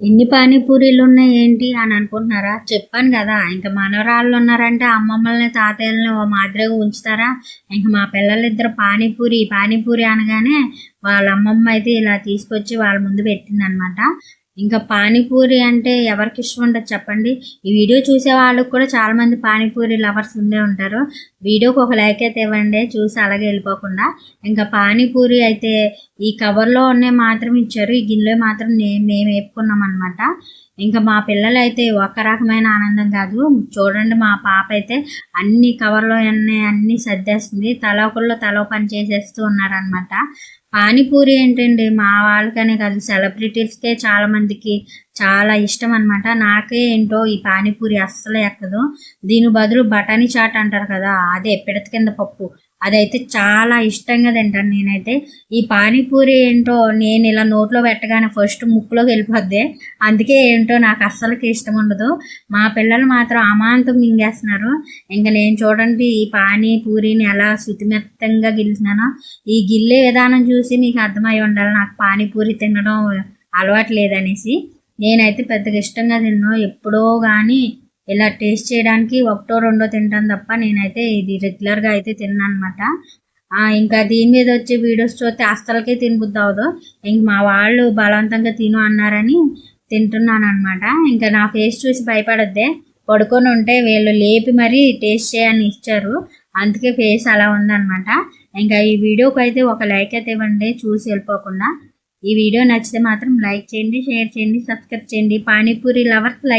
ఎన్ని పానీపూరీలు ఉన్నాయి ఏంటి అని అనుకుంటున్నారా? చెప్పాను కదా ఇంకా మనవరాళ్ళు ఉన్నారంటే అమ్మమ్మల్ని తాతయ్యలని ఓ మాదిరిగా ఉంచుతారా? ఇంకా మా పిల్లలిద్దరు పానీపూరి పానీపూరి అనగానే వాళ్ళ అమ్మమ్మ అయితే ఇలా తీసుకొచ్చి వాళ్ళ ముందు పెట్టింది అనమాట ఇంకా పానీపూరి అంటే ఎవరికి ఇష్టం ఉండదు చెప్పండి. ఈ వీడియో చూసే వాళ్ళకి కూడా చాలా మంది పానీపూరి లవర్స్ ఉండే ఉంటారు. వీడియోకి ఒక లైక్ అయితే ఇవ్వండి. చూసి అలాగే వెళ్ళిపోకుండా. ఇంకా పానీపూరి అయితే ఈ కవర్లో ఉన్నాయి మాత్రం ఇచ్చారు. ఈ గిన్నెలో మాత్రం మేము వేపుకున్నాం అనమాట ఇంకా మా పిల్లలైతే ఒక్క ఒక రకమైన ఆనందం కాదు. చూడండి మా పాప అయితే అన్ని కవర్లో అన్నీ అన్ని సర్దేస్తుంది. తల తల పని చేసేస్తూ ఉన్నారనమాట పానీపూరి ఏంటండి? మా వాళ్ళకనే కాదు సెలబ్రిటీస్కే చాలా మందికి చాలా ఇష్టం అనమాట నాకే ఏంటో ఈ పానీపూరి అస్సలు ఎక్కదు. దీని బదులు బఠానీ చాట్ అంటారు కదా అదే పిడత కింద పప్పు. అదైతే చాలా ఇష్టంగా తింటాను నేనైతే. ఈ పానీపూరి ఏంటో నేను ఇలా నోట్లో పెట్టగానే ఫస్ట్ ముక్కులోకి వెళ్ళిపోద్ది. అందుకే ఏంటో నాకు అస్సలకి ఇష్టం ఉండదు. మా పిల్లలు మాత్రం అమాంతం మింగేస్తున్నారు. ఇంకా నేను చూడండి ఈ పానీపూరిని ఎలా శుతిమెత్తంగా గిలిసినానో ఈ గిల్లే విధానం చూసి మీకు అర్థమై ఉండాలి. నాకు పానీపూరి తినడం అలవాటు లేదనేసి. నేనైతే పెద్దగా ఇష్టంగా తిన్నాను ఎప్పుడో కానీ ఇలా టేస్ట్ చేయడానికి ఒకటో రెండో తింటాను తప్ప నేనైతే ఇది రెగ్యులర్గా అయితే తిన్నాను అనమాట ఇంకా దీని మీద వచ్చే వీడియోస్ చూస్తే అస్సలకే తినబుద్ది అవ్వదు ఇంక మా వాళ్ళు బలవంతంగా తిను అన్నారని తింటున్నాను అనమాట ఇంకా నా ఫేస్ చూసి భయపడద్దే. పడుకొని ఉంటే వీళ్ళు లేపి మరీ టేస్ట్ చేయని ఇచ్చారు. అందుకే ఫేస్ అలా ఉందన్నమాట. ఇంకా ఈ వీడియోకి అయితే ఒక లైక్ అయితే ఇవ్వండి చూసి వెళ్ళిపోకుండా. ఈ వీడియో నచ్చితే మాత్రం లైక్ చేయండి షేర్ చేయండి సబ్స్క్రైబ్ చేయండి. Panipuri lovers like